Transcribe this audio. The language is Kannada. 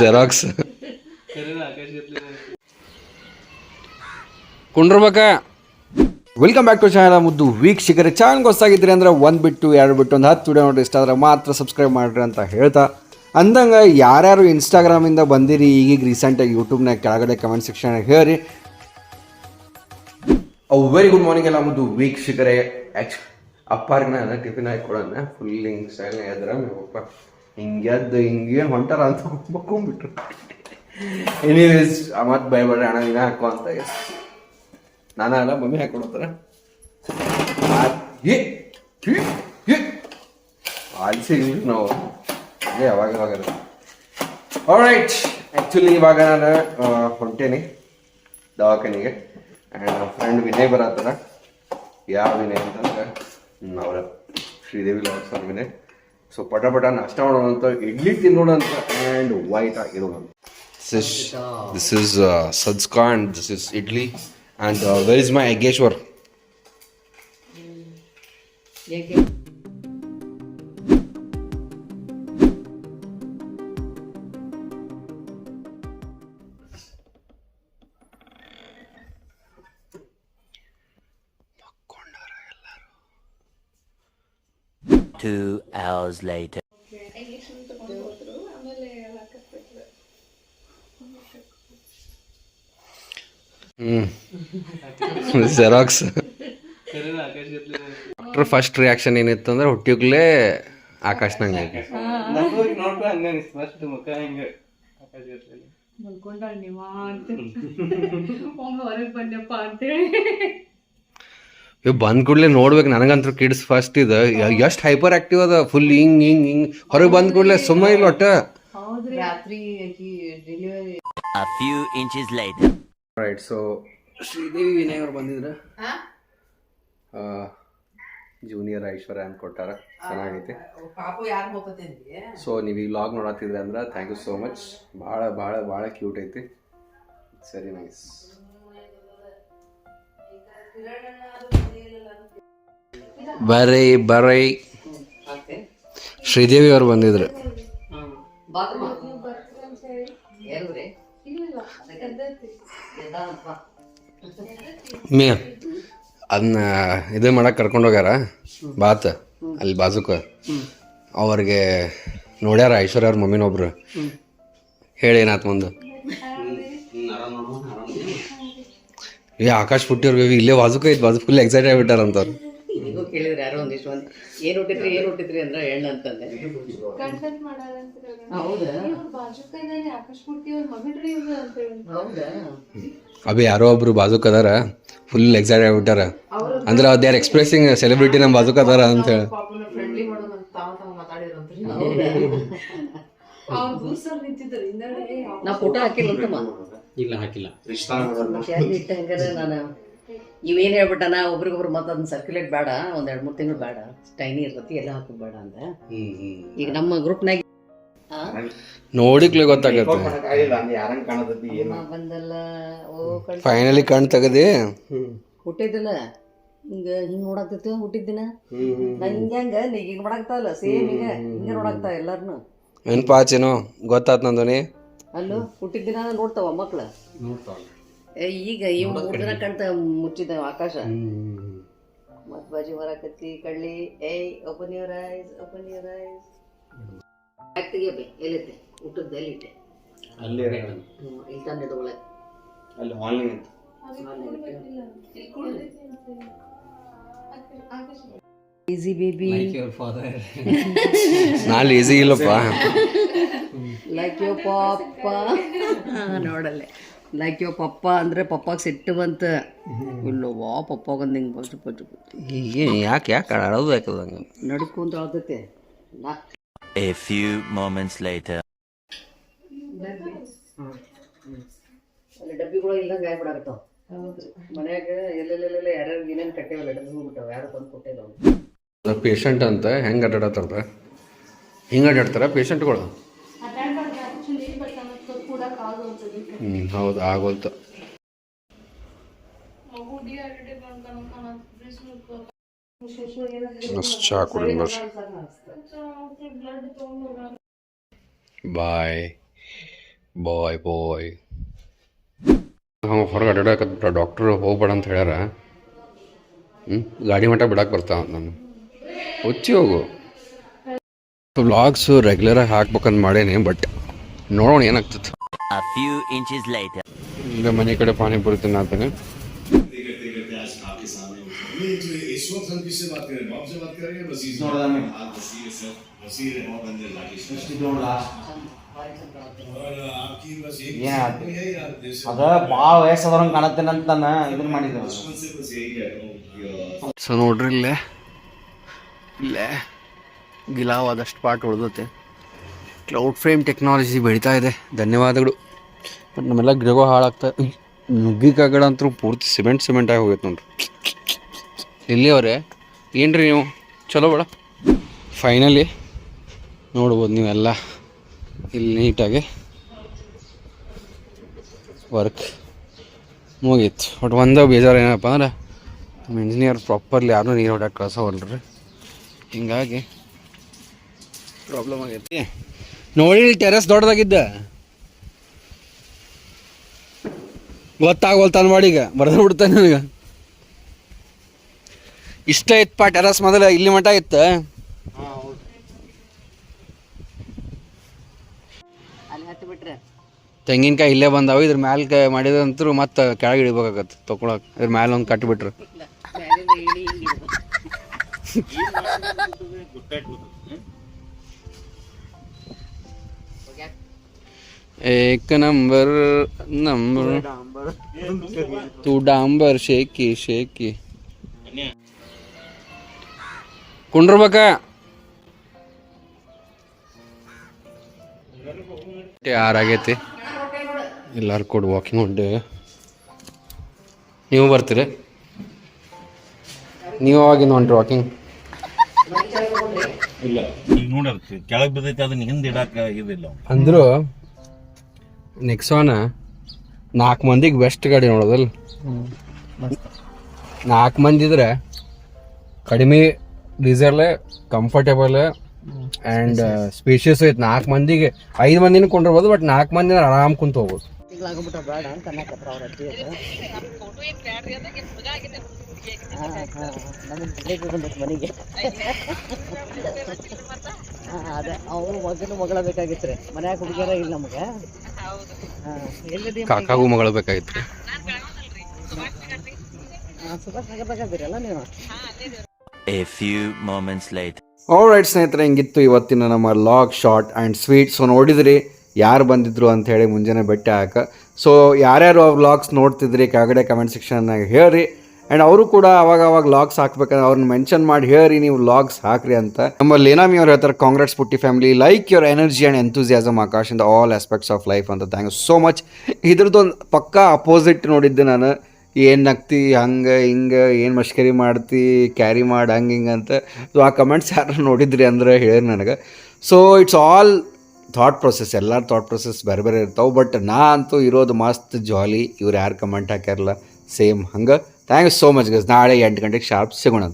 ಜೆರಾಕ್ಸ್ ಕುಂಡ್ರಬೇಕ ವೆಲ್ಕಮ್ ಬ್ಯಾಕ್ ಟು ಚಾನಲ್ ಮುದ್ದು ವೀಕ್ಷಕರೇ ಚಾನಲ್ಗೆ ಹೊಸಾಗಿದ್ರಿ ಅಂದರೆ ಒಂದು ಬಿಟ್ಟು ಎರಡು ಬಿಟ್ಟು ಒಂದು ಹತ್ತು ವಿಡಿಯೋ ನೋಡಿ ಇಷ್ಟ ಆದರೆ ಮಾತ್ರ ಸಬ್ಸ್ಕ್ರೈಬ್ ಮಾಡಿರಿ ಅಂತ ಹೇಳ್ತಾ. ಅಂದಂಗೆ ಯಾರ್ಯಾರು ಇನ್ಸ್ಟಾಗ್ರಾಮಿಂದ ಬಂದಿರಿ ಈಗೀಗ ರೀಸೆಂಟಾಗಿ ಯೂಟ್ಯೂಬ್ನಾಗ ಕೆಳಗಡೆ ಕಮೆಂಟ್ ಸೆಕ್ಷನ್ ಹೇಳಿ ಅವು ವೆರಿ ಗುಡ್ ಮಾರ್ನಿಂಗ್ ಎಲ್ಲ ಮುದ್ದು ವೀಕ್ಷಕರೇ. ಆ್ಯಕ್ಚು ಅಪ್ಪಾರಿಗೆ ನಾನು ಟಿಫಿನ್ ಹಾಕಿ ಕೊಡೋಣ ಫುಲ್ ಹಿಂಗೆ ನೀವು ಎದ್ರ ಮೇವಪ್ಪ ಹಿಂಗೆ ಹೊಂಟಾರ ಅಂತ ಮಕ್ಕೊಂಬಿಟ್ರು ಎನಿವೇಸ್ ಮತ್ತೆ ಭಯಬೇಡ ಅಣ್ಣ ದಿನ ಹಾಕೋ ಅಂತ ನಾನು ಅಲ್ಲ, ಮಮ್ಮಿ ಹಾಕೊಡ್ತಾರ ಆಲಿಸಿ ನಾವು. ಅದೇ ಯಾವಾಗ ಯಾವಾಗ ರೈಟ್ ಆ್ಯಕ್ಚುಲಿ ಇವಾಗ ನಾನು ಹೊಂಟೇನಿ ದವಾಖಾನಿಗೆ. ಆ್ಯಂಡ್ ನಮ್ಮ ಫ್ರೆಂಡ್ ವಿನಯ್ ಬರತ್ತಾರ ಯಾವ ವಿನಯ್ ಅಂತಂದ್ರೆ ಅವರ. ಶ್ರೀದೇವಿ ಲಾಕ್ಸ್ ವಿನಯ್. ಸೊ ಪಟ ಪಟ ನಾಷ್ಟ ಮಾಡೋಣಂತ ಇಡ್ಲಿ ತಿನ್ನೋಣ ಅಂತ ಆ್ಯಂಡ್ ವೈಟ್ ಆಗಿರೋಣ this is this is ಸಜ್ಕಾ and this is idli and where is my Yajneshwar Two hours later. Xerox doctor first reaction ಏನಿತ್ತು ಅಂದ್ರೆ ಹುಟ್ಟಿಗ್ಲೇ ಆಕಾಶ್ ನಂಗೆ. ಬಂದೆಪ್ಪ ಅಂತೇಳಿ. ಇವ್ ಬಂದ್ ಕೂಡಲೇ ನೋಡ್ಬೇಕು ನನಗಂತೂ ಕಿಡ್ಸ್ ಫಸ್ಟ್ ಇದು. ಎಷ್ಟು ಹೈಪರ್ ಆಕ್ಟಿವ್ ಅದ ಫುಲ್ ಹಿಂಗ್ ಹಿಂಗ್ ಹಿಂಗ್. ಹೊರಗೆ ಬಂದ್ ಕೂಡಲೇ ಸುಮ್ಮ ಇಲ್ಲ ಒಟ್ಟ. ಹೌದ್ರಿ. ರಾತ್ರಿ delivery A few inches later. Right so Sridevi Vinay ಅವ್ರು ಬಂದಿದ್ರ? ಜೂನಿಯರ್ ಐಶ್ವರ್ಯ ಅಂತ ಕೊಟ್ಟಾರ. ಚೆನ್ನಾಗೈತೆ. ಪಾಪು ಯಾರು ಹೋಗತ್ತೇನ್ರಿ? ಸೊ ನೀವು ಈ ಲಾಗ್ ನೋಡತ್ತಿದ್ರಿ ಅಂದ್ರೆ ಥ್ಯಾಂಕ್ ಯು ಸೋ ಮಚ್ ಭಾಳ ಭಾಳ ಭಾಳ ಕ್ಯೂಟ್ ಐತಿ. ಸರಿ ನೈಸ್ ಬರ್ರಿ ಬರೈ. ಶ್ರೀದೇವಿ ಅವ್ರು ಬಂದಿದ್ರು. ಮೇ ಅದನ್ನ ಇದು ಮಾಡಕ್ಕೆ ಕರ್ಕೊಂಡು ಹೋಗ್ಯಾರ ಬಾತ್ ಅಲ್ಲಿ ಬಾಜುಕ. ಅವ್ರಿಗೆ ನೋಡ್ಯಾರ ಐಶ್ವರ್ಯ ಅವ್ರ ಮಮ್ಮಿನೊಬ್ರು. ಹೇಳಿ ಏನಾತ್ ಮುಂದೆ. ಏ ಆಕಾಶ್ ಪುಟ್ಟಿಯವ್ರಿಗೆ ಇಲ್ಲೇ ಬಾಜುಕ ಐತ್ ಬಾಜು ಫುಲ್ ಎಕ್ಸೈಟ್ ಆಗಿಬಿಟ್ಟಾರ ಅಂತವ್ರು ಕೇಳಿದ್ರೆ ಯಾರೋ ಒಂದಿಷ್ಟು ಮಂದಿ. ಏನು ಹುಟ್ಟಿದ್ರಿ ಏನು ಹುಟ್ಟಿದ್ರಿ ಅಂದ್ರೆ ಹೆಣ್ಣು ಅಂತಂದೆ. ಹೌದಾ? ಹೌದಾ? ಅಭಿ ಯಾರೋ ಒಬ್ರು ಬಾಜುಕ್ ಅದಾರ ಫುಲ್ ಎಕ್ಸೈಟ್ ಆಗಿಬಿಟ್ಟಾರ ಅಂದ್ರೆ ಅದ್ ಆರ್ ಎಕ್ಸ್ಪ್ರೆಸಿಂಗ್ ಸೆಲೆಬ್ರಿಟಿ ನಮ್ಮ ಬಾಜುಕ್ ಅದಾರ ಅಂತ ಹೇಳಿ. ಪಾಪನ ಫ್ರೆಂಡ್ಲಿ ಮಾಡೋಣ ಅಂತ ತಾವ ತಾವ ಮಾತಾಡಿದ್ರಂತ್ರಿ ಅವ್ರು ಬೂಸಲ್ಲಿ ನಿಂತಿದ್ರು ಹಿಂದಡೆ ನಾ ಫೋಟೋ ಹಾಕಿಲ್ಲ ಅಂತಮ್ಮ ಇಲ್ಲ ಹಾಕಿಲ್ಲ. ನಾನು? ಇವೇನ್ ಹೇಳ್ಬಿಟ್ಟನ? ಒಬ್ರಿಗೊಬ್ರು ಮತ್ತೆ ಅದನ್ನ ಸರ್ಕ್ಯುಲೇಟ್ ಬೇಡ ಒಂದ್ ಎರಡ್ ಮೂರ್ ತಿಂಗಳು ಬೇಡ. ಟೈನಿ ಇರ್ತತಿ ಎಲ್ಲ ಹಾಕೋಬೇಡ ಬೇಡ ಅಂತ. ಈಗ ನಮ್ಮ ಗ್ರೂಪ್ನಾಗ ನೋಡಿಕ್ಲೆ ಗೊತ್ತಾಗತ್ತೆ. ಬಂದಲ್ಲ. ಓ ಫೈನಲಿ ಕಣ್ ತೆಗದಿ. ಹುಟ್ಟಿದ್ದಿಲ್ಲ. ಹಿಂಗ ಹಿಂಗ್ ನೋಡಾಕ್ತಿತ್ತು ಹುಟ್ಟಿದ್ದಿನ? ನಾ ಹಿಂಗ ಹಂಗ ನೀ ಹಿಂಗ್ ನೋಡಾಕ್ತಾವಲ್ಲ ಸೇಮ್ ಹಿಂಗ ಹಿಂಗ ನೋಡಾಕ್ತಾವ ಎಲ್ಲಾರ್ನು. ನೆನ್ಪಾಚೇನೋ ಗೊತ್ತಾತ್ ನಂದೋನಿ. ಅಲ್ಲೋ ಹುಟ್ಟಿದ್ದಿನ ನೋಡ್ತಾವ ಮಕ್ಳ? ಏ, ಈಗ ಈ ಮೂರ್ದಿನ ಕಣ್ತ ಮುಚ್ಚಿದ ಆಕಾಶ. ಮತ್ ಬಾಜಿ ಹೊರಕತ್ತಿ ಕಳ್ಳಿ. ಏಯ್ open your eyes open your eyes ಯಾಕೆ ತೆಗಿಯಪ್ಪೆ ಎಲ್ಲಿತ್ತೆ ಊಟದ ಎಲ್ಲಿಟ್ಟೆ ಅಲ್ಲಿ ಇಲ್ಲಿ ತಂದೆ ಇಟ್ಕೊಳಕ್ ಅಲ್ಲಿ ಆನ್ಲೈನ್ ಇತ್ತು ಈಸಿ ಬೇಬಿ ಫಾದರ್ ನಾ ಈಸಿ ಇಲ್ಲಪ್ಪ. ಲೈಕ್ ಯೋ ಪಾಪ ನೋಡಲ್ಲೇ. ಲೈಕ್ ಯೋ ಪಪ್ಪ ಅಂದರೆ ಪಪ್ಪಾಗ ಸಿಟ್ಟು ಬಂತ. ಇಲ್ಲವಾ ಪಪ್ಪಾಗೊಂದು ಹಿಂಗೆ ಬಸ್ ಪಚ್ಚು ಏನ್ ಯಾಕೆ ಯಾಕೆ ಅಳೋದು ಯಾಕದಂಗ ನಡ್ಕೊಂತ ಆಳ್ತೈತೆ a A few moments later. ಅಲ್ಲಿ ಡಬ್ಬಿಗಳು ಇಲ್ಲಂಗೆ ಆಗ್ಬಿಡಾಕತ್ತಾವ. ಮನ್ಯಾಗ ಎಲ್ಲೆಲ್ಲೆಲ್ಲ ಯಾರ್ಯಾರು ಏನೇನು ಕಟ್ಟೇವಲ್ಲ ಡಬ್ಬಿ ಹೋಗ್ಬಿಟ್ಟಾವ ಯಾರು ತಂದು ಕೊಟ್ಟಿಲ್ಲ ಪೇಷಂಟ್ ಅಂತ ಹೆಂಗೆ ಅಡ್ಡಾಡತ್ತಾರ ಹಿಂಗೆ ಅಡ್ಡಾಡ್ತಾರ ಪೇಷಂಟ್ಗಳು ಹ್ಞೂ ಹೌದು ಆಗೋಲ್ತು ಅಷ್ಟು ಚಾ ಕುಡಿ ಬರ್ರಿ ಬಾಯ್ ಬಾಯ್ ಬಾಯ್ ಹೊರಗೆ ಅಡ್ಡಾಡಕತ್ತ ಡಾಕ್ಟ್ರು ಹೋಗ್ಬೇಡ ಅಂತ ಹೇಳ್ಯಾರ. ಹ್ಞೂ ಗಾಡಿ ಮಟ್ಟ ಬಿಡಕ್ಕೆ ಬರ್ತಾವ ನಾನು ಹುಚ್ಚಿ ಹೋಗು. ವ್ಲಾಗ್ಸು ರೆಗ್ಯುಲರಾಗಿ ಹಾಕ್ಬೇಕಂತ ಮಾಡೇನಿ ಬಟ್ ನೋಡೋಣ ಏನಾಗ್ತದೆ A few inches later. ಈಗ ಮನೆ ಕಡೆ ಪಾನಿಪುರಿ ತಿನ್ನತ್ತಾನೆ ಅದ ಭಾಳ ವಯಸ್ಸಾದವ್ರಂಗೆ ಕಾಣತ್ತೇನಂತ ನಾನು ಇದನ್ನ ಮಾಡಿದ್ದೆ. ಸೊ ನೋಡ್ರಿ ಇಲ್ಲೇ ಇಲ್ಲೇ ಗಿಲಾವ್ ಆದಷ್ಟು ಪಾಟ್ ಉಳ್ದತೆ. ಕ್ಲೌಡ್ ಫ್ರೇಮ್ ಟೆಕ್ನಾಲಜಿ ಬೆಳೀತಾ ಇದೆ. ಧನ್ಯವಾದಗಳು. ಬಟ್ ನಮ್ಮೆಲ್ಲ ಗಿಡಗಳು ಹಾಳಾಗ್ತಾ ನುಗ್ಗಿಕಾಗಡ ಅಂತೂ ಪೂರ್ತಿ ಸಿಮೆಂಟ್ ಸಿಮೆಂಟ್ ಆಗಿ ಹೋಗೈತೆ ನೋಡ್ರಿ. ಇಲ್ಲಿಯವರೇ ಏನು ನೀವು? ಚಲೋ ಬೇಡ. ಫೈನಲಿ ನೋಡ್ಬೋದು ನೀವೆಲ್ಲ. ಇಲ್ಲಿ ನೀಟಾಗಿ ವರ್ಕ್ ಮುಗೀತು. ಬಟ್ ಒಂದು ಬೇಜಾರು ಏನಪ್ಪ ಅಂದ್ರೆ, ನಮ್ಮ ಇಂಜಿನಿಯರ್ ಪ್ರಾಪರ್ಲಿ ಯಾರೂ ನೀರು ಹೊಡ್ಯಾಕೆ ಕಳ್ಸೋವಲ್ರಿ. ಹಿಂಗಾಗಿ ಪ್ರಾಬ್ಲಮ್ ಆಗೈತಿ. ನೋಡಿ ಟೆರೆಸ್ ದೊಡ್ಡದಾಗಿದ್ದ? ಗೊತ್ತಾಗೋಲ್ತಾನ ಮಾಡೀಗ ಬರೆದು ಬಿಡ್ತಾನೆ ನನಗೆ. ಇಷ್ಟ ಇತ್ತಪ್ಪ ಟೆರಸ್ ಮೊದಲ ಇಲ್ಲಿ ಮಟ್ಟ ಇತ್ತು? ಅಲ್ಲಿ ಹತ್ತಿ ಬಿಟ್ರೆ? ತೆಂಗಿನಕಾಯಿ ಇಲ್ಲೇ ಬಂದಾವ ಇದ್ರ ಮ್ಯಾಲ ಮಾಡಿದಂತರೂ ಮತ್ತೆ ಕೆಳಗೆ ಇಳಿಬೇಕಾಗತ್ತೆ ತೊಗೊಳಕ್ಕೆ ಇದ್ರ ಮ್ಯಾಲ ಒಂದು ಕಟ್ಟಿಬಿಟ್ರು. एक नंबर नंबर तू डांबर शेकी शेकी ಕುಂಡ್ರಬೇಕ ಯಾರಾಗೈತಿ ಎಲ್ಲಾರು ಕೂಡ ವಾಕಿಂಗ್ ಹೊಂಟೆ ನೀವು ಬರ್ತೀರಿ ನೀವು ಅವಾಗಿಂದ ಹೊಂಟ್ರಿ ವಾಕಿಂಗ್ ಇಲ್ಲ ಈಗ ನೋಡರ್ತಿ ಕೆಳಗೆ ಬಿದ್ದೈತಿ ಅದನ್ನ ಹಿಂದೆ ಇಡಾಕ ಇದಿಲ್ಲ ಅಂದ್ರು ನೆಕ್ಸಾನ ನಾಲ್ಕು ಮಂದಿಗೆ ಬೆಸ್ಟ್ ಗಾಡಿ ನೋಡೋದಲ್ಲ ನಾಲ್ಕು ಮಂದಿ ಇದ್ರೆ ಕಡಿಮೆ ಡೀಸೆಲ್ ಕಂಫರ್ಟೇಬಲ್ ಆ್ಯಂಡ್ ಸ್ಪೇಷಿಯಸ್ ಐತೆ. ನಾಲ್ಕು ಮಂದಿಗೆ ಐದು ಮಂದಿನ ಕೊಂಡಿರ್ಬೋದು ಬಟ್ ನಾಲ್ಕು ಮಂದಿ ಆರಾಮ್ ಕುಂತ ಹೋಗ್ಬೋದು. ಅದೇ. ಅವ್ರು ಮಗನ ಮಗಳ ಬೇಕಾಗಿತ್ತು ರೀ ಮನ್ಯಾಗ ಹುಡುಗಿಯರ ಇಲ್ಲ ನಮಗೆ. ಕಾಕಾಗೂ ಮಗಳು ಬೇಕಾಗಿತ್ತು. ರೈಟ್ ಸ್ನೇಹಿತರೆ ಹಿಂಗಿತ್ತು ಇವತ್ತಿನ ನಮ್ಮ log short and sweet so ನೋಡಿದ್ರಿ ಯಾರು ಬಂದಿದ್ರು ಅಂತ ಹೇಳಿ ಮುಂಜಾನೆ ಬೆಟ್ಟ ಹಾಕ ಸೊ ಯಾರ್ಯಾರು ಆ ವ್ಲಾಗ್ಸ್ ನೋಡ್ತಿದ್ರಿ ಕೆಳಗಡೆ ಕಮೆಂಟ್ ಸೆಕ್ಷನ್ನಾಗ ಹೇಳ್ರಿ. ಆ್ಯಂಡ್ ಅವರು ಕೂಡ ಅವಾಗ ಅವಾಗ ಲಾಗ್ಸ್ ಹಾಕ್ಬೇಕಂದ್ರೆ ಅವ್ರನ್ನ ಮೆನ್ಷನ್ ಮಾಡಿ ಹೇಳ್ರಿ ನೀವು ಲಾಗ್ಸ್ ಹಾಕ್ರಿ ಅಂತ. ನಮ್ಮ ಲೇನಾಮಿ ಅವ್ರು ಹೇಳ್ತಾರೆ ಕಾಂಗ್ರೆಸ್ ಪುಟ್ಟಿ family like your energy and enthusiasm Akash in the all aspects of life ಅಂತ. ಥ್ಯಾಂಕ್ ಯು ಸೋ ಮಚ್ ಇದ್ರದ್ದೊಂದು ಪಕ್ಕಾ ಅಪೋಸಿಟ್ ನೋಡಿದ್ದೆ ನಾನು. ಏನು ನಗ್ತಿ? ಹಂಗೆ, ಹಿಂಗೆ, ಏನು ಮಷ್ಕರಿ ಮಾಡ್ತಿ? ಕ್ಯಾರಿ ಮಾಡಿ, ಹಂಗೆ, ಹಿಂಗೆ ಅಂತ. ಸೊ ಆ ಕಮೆಂಟ್ಸ್ ಯಾರು ನೋಡಿದ್ರಿ ಅಂದ್ರೆ ಹೇಳಿ ನನಗೆ. So it's all thought process ಎಲ್ಲರ ಥಾಟ್ ಪ್ರೊಸೆಸ್ ಬೇರೆ ಬೇರೆ ಇರ್ತಾವೆ. ಬಟ್ ನಾ ಅಂತೂ ಇರೋದು ಮಸ್ತ್ ಜಾಲಿ ಇವ್ರು ಯಾರು ಕಮೆಂಟ್ ಹಾಕ್ಯಾರಲ್ಲ? ಸೇಮ್ ಹಂಗೆ. Thank you so much guys ನಾಳೆ ಎಂಟು ಗಂಟೆಗೆ ಶಾರ್ಪ್ ಸಿಗೋಣ